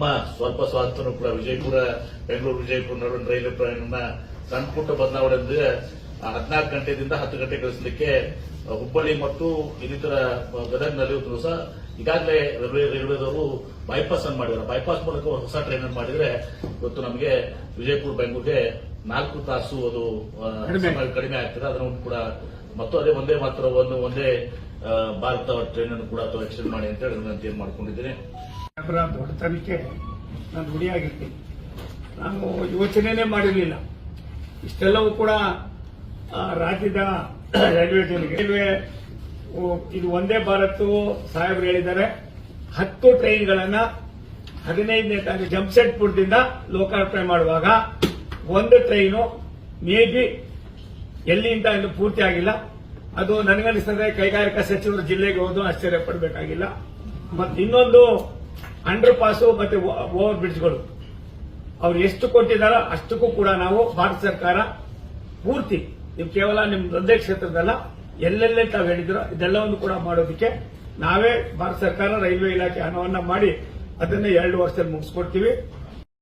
ನಮ್ಮ ಸ್ವಲ್ಪ ಸ್ವಾತಂತ್ರ್ಯ ಕೂಡ ವಿಜಯಪುರ, ಬೆಂಗಳೂರು, ವಿಜಯಪುರ ನಡುವಿನ ರೈಲು ಪ್ರಯಾಣ ಸಣ್ಣ ಪುಟ್ಟ ಬದಲಾವಣೆ ಅಂದ್ರೆ ಹದಿನಾಲ್ಕು ಗಂಟೆಯಿಂದ ಹತ್ತು ಗಂಟೆ ಕಳಿಸಲಿಕ್ಕೆ ಹುಬ್ಬಳ್ಳಿ ಮತ್ತು ಇನ್ನಿತರ ಗದಗ್ನಲ್ಲಿ ಒಂದು ದಿವಸ ಈಗಾಗಲೇ ರೈಲ್ವೆ, ರೈಲ್ವೆದವರು ಬೈಪಾಸ್ ಅನ್ನು ಮಾಡಿದ್ರು ಬೈಪಾಸ್ ಮೂಲಕ ಹೊಸ ಟ್ರೈನ್ ಅನ್ನು ಮಾಡಿದ್ರೆ ಇವತ್ತು ನಮಗೆ ವಿಜಯಪುರ, ಬೆಂಗಳೂರಿಗೆ ನಾಲ್ಕು ತಾಸು ಅದು ಕಡಿಮೆ. ಆಗ್ತದೆ. ಅದನ್ನು ಕೂಡ ಮತ್ತು ಅದೇ ಒಂದೇ ಮಾತ್ರ ಒಂದು ಒಂದೇ ಭಾರತ ಟ್ರೈನ್ ಅನ್ನು ಕೂಡ ಅಥವಾ ಎಕ್ಸ್ಟೆಂಡ್ ಮಾಡಿ ಅಂತ ಹೇಳಿ ನಾನು ತೀರ್ಮಾನ ಮಾಡ್ಕೊಂಡಿದ್ದೇನೆ. ದೊಡ್ಡತನಕ್ಕೆ ನಾನು ಗುಡಿಯಾಗಿರ್ತೀನಿ ನಾನು ಯೋಚನೆನೇ ಮಾಡಿರಲಿಲ್ಲ. ಇಷ್ಟೆಲ್ಲವೂ ಕೂಡ ರಾಜ್ಯದ ರೈಲ್ವೆ ರೈಲ್ವೆ ಇದು ಒಂದೇ ಭಾರತ್ ಸಾಹೇಬ್ರು ಹೇಳಿದ್ದಾರೆ. ಹತ್ತು ಟ್ರೈನ್ಗಳನ್ನ ಹದಿನೈದನೇ ತಾರೀಕು ಜಂಪ್ಸೆಟ್ಪುರದಿಂದ ಲೋಕಾರ್ಪಣೆ ಮಾಡುವಾಗ ಒಂದು ಟ್ರೈನು ಮೇ ಬಿ ಎಲ್ಲಿಂದ ಇನ್ನು ಪೂರ್ತಿ ಆಗಿಲ್ಲ. ಅದು ನನಗನ್ನಿಸ್ತದೆ ಕೈಗಾರಿಕಾ ಸಚಿವರು ಜಿಲ್ಲೆಗೆ ಹೋದು ಆಶ್ಚರ್ಯ ಪಡಬೇಕಾಗಿಲ್ಲ. ಮತ್ತೆ ಇನ್ನೊಂದು ಅಂಡರ್ ಪಾಸು ಮತ್ತೆ ಓವರ್ ಬ್ರಿಡ್ಜ್ಗಳು ಅವ್ರು ಎಷ್ಟು ಕೊಟ್ಟಿದ್ದಾರೋ ಅಷ್ಟಕ್ಕೂ ಕೂಡ ನಾವು ಭಾರತ ಸರ್ಕಾರ ಪೂರ್ತಿ ನೀವು ಕೇವಲ ನಿಮ್ಮ ಒಂದೇ ಕ್ಷೇತ್ರದಲ್ಲ, ಎಲ್ಲೆಲ್ಲೇ ತಾವು ಹೇಳಿದ್ರು ಇದೆಲ್ಲವನ್ನು ಕೂಡ ಮಾಡೋದಕ್ಕೆ ನಾವೇ ಭಾರತ ಸರ್ಕಾರ ರೈಲ್ವೆ ಇಲಾಖೆ ಹಣವನ್ನ ಮಾಡಿ ಅದನ್ನ ಎರಡು ವರ್ಷದಲ್ಲಿ ಮುಗಿಸ್ಕೊಡ್ತೀವಿ.